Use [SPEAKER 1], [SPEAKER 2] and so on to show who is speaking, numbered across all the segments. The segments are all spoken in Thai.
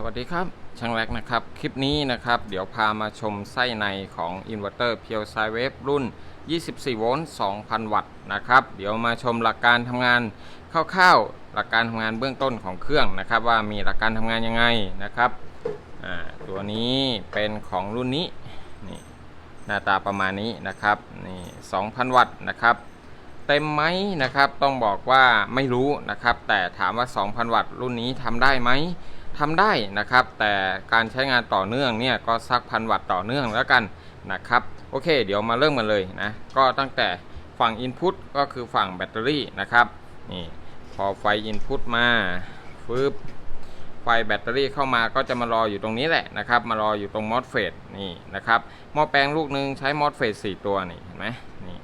[SPEAKER 1] สวัสดีครับช่างแรกนะครับ คลิปนี้นะครับ เดี๋ยวพามาชมไส้ในของอินเวอร์เตอร์เพียวไซเวฟรุ่น 24 โวลต์ 2,000 วัตต์นะครับ เดี๋ยวมาชมหลักการทำงานคร่าวๆ หลักการทำงานเบื้องต้นของเครื่องนะครับ ว่ามีหลักการทำงานยังไงนะครับตัวนี้เป็นของรุ่นนี้นี่หน้าตาประมาณนี้นะครับนี่2,000 วัตต์นะครับเต็มไหมนะครับต้องบอกว่าไม่รู้นะครับ แต่ถามว่า 2,000 วัตต์รุ่นนี้ทำได้ไหม ทำได้นะครับ แต่การใช้งานต่อเนื่องเนี่ยก็สักพันวัตต์ต่อเนื่องแล้วกันนะครับโอเค เดี๋ยวมาเริ่มกันเลยนะก็ตั้งแต่ฝั่ง Input ก็คือฝั่งแบตเตอรี่นะครับนี่พอไฟ Input มาฟึบไฟแบตเตอรี่เข้ามาก็จะมารออยู่ตรงนี้แหละนะครับมารออยู่ตรงมอสเฟตนี่นะครับหม้อแปลงลูกหนึ่งใช้มอสเฟต4ตัวนี่เห็นไหมนี่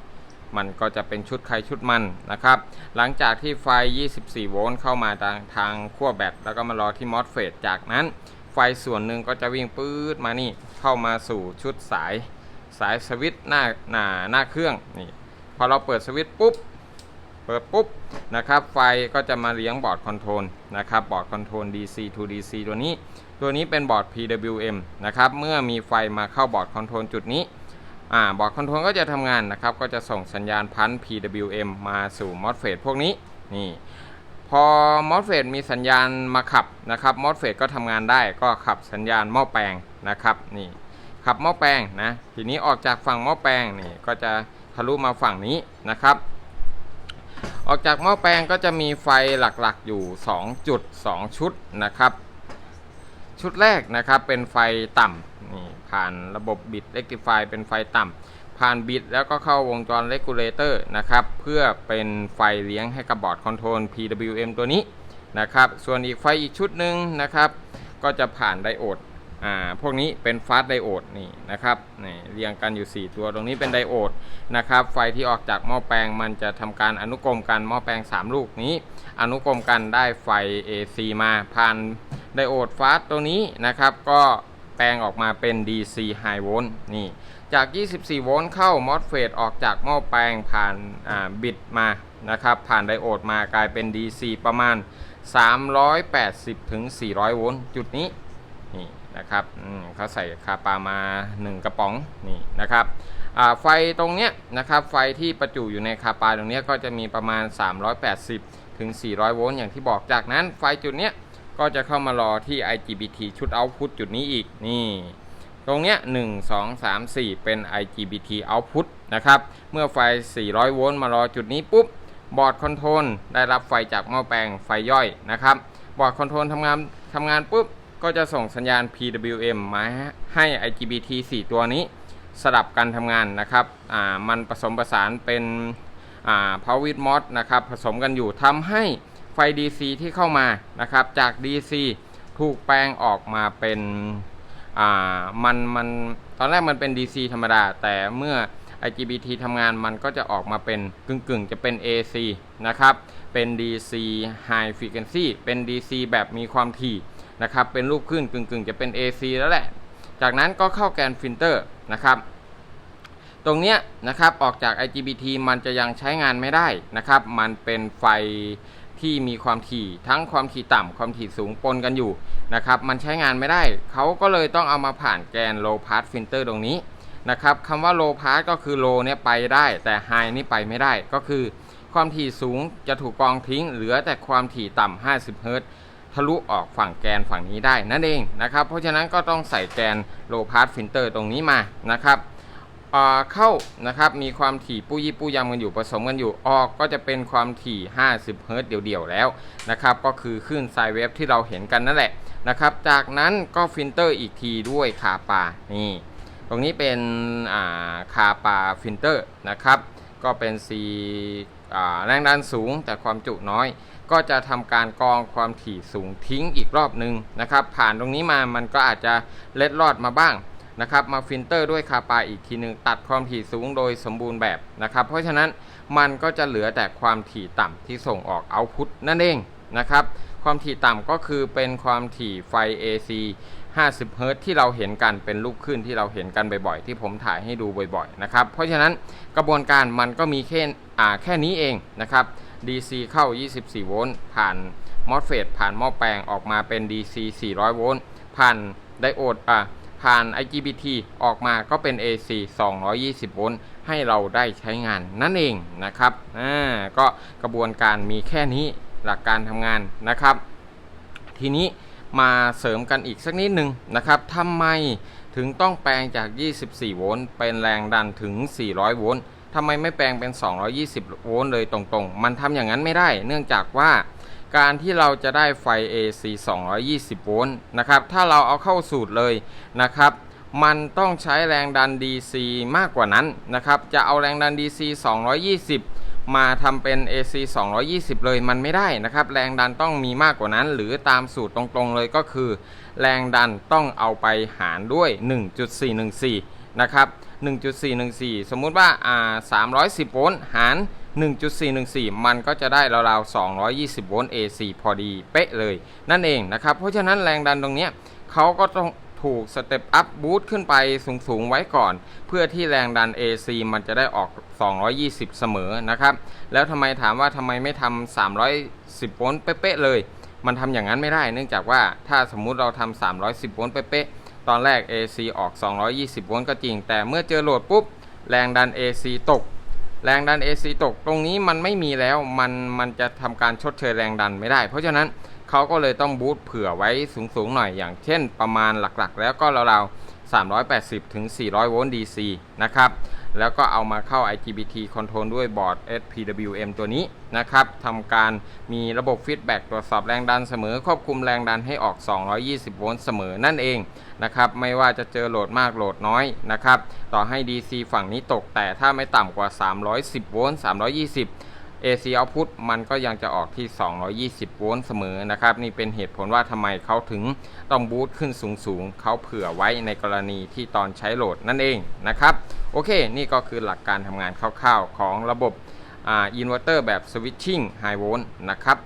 [SPEAKER 1] มันก็จะเป็นชุดใครชุดมันนะครับ หลังจากที่ไฟ 24 โวลต์เข้ามาทางทางขั้วแบตแล้วก็มารอที่มอสเฟตจากนั้นไฟส่วนหนึ่งก็จะวิ่งปื๊ดมานี่เข้ามาสู่ชุดสายสายสวิตช์หน้าหน้าหน้าเครื่องนี่พอเราเปิดสวิตช์ปุ๊บเปิดปุ๊บนะครับไฟก็จะมาเลี้ยงบอร์ดคอนโทรลนะครับบอร์ดคอนโทรล DC to DC ตัวนี้ ตัวนี้เป็นบอร์ด PWM นะครับเมื่อมีไฟมาเข้าบอร์ดคอนโทรลจุดนี้ อ่าบอร์ดคอนโทรลก็จะทำงานนะครับ ก็จะส่งสัญญาณพัน PWM มาสู่ MOSFET พวกนี้นี่พอ MOSFET มีสัญญาณมาขับนะครับ MOSFET ก็ทำงานได้ก็ขับสัญญาณหม้อแปลงนะครับนี่ขับหม้อแปลงนะทีนี้ออกจากฝั่งหม้อแปลงนี่ก็จะทะลุมาฝั่งนี้นะครับออกจากหม้อแปลงก็จะมีไฟหลักๆอยู่ 2 จุด 2 ชุดนะครับ ชุดแรกนะครับเป็นไฟต่ำ ผ่านระบบบิดเ e ก t ิฟายเป็นไฟต่ำผ่านบิดแล้วก็เข้าวงจรเลกูลเลเตอร์นะครับเพื่อเป็นไฟเลี้ยงให้กับบอร์ดคอนโทรล PWM ตัวนี้นะครับส่วนอีกไฟอีกชุดหนึ่งนะครับ ก็จะผ่านไดโอดอ่าพวกนี้เป็นฟาสต์ไดโอดนี่นะครับนี่เรียงกันอยู่ 4 ตัวตรงนี้เป็นไดโอดนะครับไฟที่ออกจากหม้อแปลงมันจะทำการอนุกรมกันหม้อแปลง 3 ลูกนี้ อนุกรมกันได้ไฟ AC มาผ่านไดโอดฟาสต์ตัวนี้นะครับก็ แปลงออกมาเป็น DC High Volt นี่ จาก 24 โวลต์เข้า MOSFET ออกจากหม้อแปลงผ่านบิดมานะครับ ผ่านไดโอดมากลายเป็น DC ประมาณ 380 ถึง 400 โวลต์จุดนี้ นี่นะครับเขาใส่คาปามา 1 กระป๋องนี่นะครับไฟตรงเนี้ยนะครับไฟที่ประจุอยู่ในคาปาตรงเนี้ยก็จะมีประมาณ 380 ถึง 400 โวลต์อย่างที่บอกจากนั้นไฟจุดเนี้ย ก็จะเข้ามารอที่ IGBT ชุด output จุดนี้อีกนี่ตรงเนี้ย1 2 3 4 เป็น IGBT output นะครับ เมื่อไฟ 400 โวลต์มารอจุดนี้ปุ๊บบอร์ดคอนโทรลได้รับไฟจากหม้อแปลงไฟย่อยนะครับ บอร์ดคอนโทรลทำงานทำงานปุ๊บ ก็จะส่งสัญญาณ PWM มาให้ IGBT 4 ตัวนี้ สลับกันทำงานนะครับอ่ามันผสมผสานเป็นอ่า power with mod นะครับ ผสมกันอยู่ทำให้ ไฟ DC ที่เข้ามานะครับจาก DC ถูกแปลงออกมาเป็นอ่ามันมันตอนแรกมันเป็น DC ธรรมดา แต่เมื่อ IGBT ทำงานมันก็จะออกมาเป็นกึ่งกึ่งๆจะเป็น AC นะครับ เป็น DC High Frequency เป็น DC แบบมีความถี่นะครับ เป็นรูปขึ้นกึ่งกึ่งๆ จะเป็น AC แล้วแหละ จากนั้นก็เข้าแกนฟิลเตอร์นะครับ ตรงเนี้ยนะครับออกจาก IGBT มันจะยังใช้งานไม่ได้นะครับ มันเป็นไฟ ที่มีความถี่ทั้งความถี่ต่ำความถี่สูงปนกันอยู่นะครับมันใช้งานไม่ได้ เขาก็เลยต้องเอามาผ่านแกน low pass filter ตรงนี้นะครับคำว่า low pass ก็คือ low เนี่ยไปได้ แต่ high นี่ไปไม่ได้ก็คือ ความถี่สูงจะถูกกองทิ้ง เหลือแต่ความถี่ต่ำ50เฮิรตซ์ทะลุออกฝั่งแกนฝั่งนี้ได้นั่นเองนะครับเพราะฉะนั้นก็ต้องใส่แกน low pass filter ตรงนี้มานะครับ เข้านะครับมีความถี่ปุยปุยยำกันอยู่ผสมกันอยู่ออกก็จะเป็นความถี่ 50 เฮิรต์เดี่ยวๆแล้วนะครับก็คือคลื่นไซเวฟที่เราเห็นกันนั่นแหละนะครับจากนั้นก็ฟิลเตอร์อีกทีด้วยคาปานี่ตรงนี้เป็นาคาปาฟิลเตอร์นะครับก็เป็นสีแรงดันสูงแต่ความจุน้อย ก็จะทำการกรองความถี่สูงทิ้งอีกรอบหนึ่งนะครับผ่านตรงนี้มามันก็อาจจะเล็ดลอดมาบ้าง นะครับมาฟิลเตอร์ด้วยคาปาอีกทีหนึ่งตัดความถี่สูงโดยสมบูรณ์แบบนะครับเพราะฉะนั้นมันก็จะเหลือแต่ความถี่ต่ำที่ส่งออกเอาพุตนั่นเองนะครับความถี่ต่ำก็คือเป็นความถี่ไฟ AC 50เฮิรตที่เราเห็นกันเป็นลูกคลื่นที่เราเห็นกันบ่อยๆ ที่ผมถ่ายให้ดูบ่อยๆนะครับเพราะฉะนั้นกระบวนการมันก็มีแค่อ่าแค่นี้เองนะครับ DC เข้า 24 โวลต์ผ่านมอสเฟตผ่านหม้อแปลงออกมาเป็น DC 400 โวลต์ผ่านไดโอดอะ ผ่าน IGBT ออกมาก็เป็น AC 220 โวลต์ให้เราได้ใช้งานนั่นเองนะครับอ่าก็กระบวนการมีแค่นี้หลักการทำงานนะครับ ทีนี้มาเสริมกันอีกสักนิดหนึ่งนะครับทำไมถึงต้องแปลงจาก 24 โวลต์เป็นแรงดันถึง 400 โวลต์ทำไมไม่แปลงเป็น 220 โวลต์เลยตรงๆ มันทำอย่างนั้นไม่ได้ เนื่องจากว่า การที่เราจะได้ไฟ AC 220 โวลต์นะครับ ถ้าเราเอาเข้าสูตรเลยนะครับ มันต้องใช้แรงดัน DC มากกว่านั้นนะครับ จะเอาแรงดัน DC 220 มาทำเป็น AC 220 เลยมันไม่ได้นะครับ แรงดันต้องมีมากกว่านั้น หรือตามสูตรตรงๆเลยก็คือ แรงดันต้องเอาไปหารด้วย 1.414 นะครับ 1.414 สมมุติว่าอ่า310 โวลต์หาร 1.414 มันก็จะได้ราวๆ 220 โวลต์ AC พอดีเป๊ะเลย นั่นเองนะครับ เพราะฉะนั้นแรงดันตรงเนี้ยเขาก็ต้องถูกสเต็ปอัพบูตขึ้นไปสูง ๆ ไว้ก่อน เพื่อที่แรงดัน AC มันจะได้ออก 220 เสมอนะครับ แล้วทำไมถามว่าทำไมไม่ทำ310 โวลต์เป๊ะๆเลย มันทำอย่างนั้นไม่ได้ เนื่องจากว่าถ้าสมมุติเราทำ310 โวลต์เป๊ะๆ ตอนแรก AC ออก 220 โวลต์ก็จริง แต่เมื่อเจอโหลดปุ๊บ แรงดัน AC ตก แรงดัน AC ตก ตรงนี้มันไม่มีแล้ว มัน มันจะทำการชดเชยแรงดันไม่ได้ เพราะฉะนั้นเขาก็เลยต้องบูตเผื่อไว้สูงๆหน่อย อย่างเช่นประมาณหลักๆ แล้วก็ราวๆ 380ถึง400 โวลต์ DC นะครับ แล้วก็เอามาเข้า IGBT Control ด้วยบอร์ด SPWM ตัวนี้นะครับทำการมีระบบฟีดแบ็กตรวจสอบแรงดันเสมอ ควบคุมแรงดันให้ออก 220 โวลต์เสมอนั่นเองนะครับ ไม่ว่าจะเจอโหลดมากโหลดน้อยนะครับ ต่อให้ DC ฝั่งนี้ตกแต่ถ้าไม่ต่ำกว่า 310 โวลต์ 320 AC output มันก็ยังจะออกที่ 220 โวลต์เสมอนะครับ นี่เป็นเหตุผลว่าทำไมเขาถึงต้องบูตขึ้นสูงๆ เขาเผื่อไว้ในกรณีที่ตอนใช้โหลดนั่นเองนะครับ โอเค นี่ก็คือหลักการทำงานคร่าวๆ ของระบบอินเวอร์เตอร์แบบสวิตชิ่งไฮโวลต์นะครับ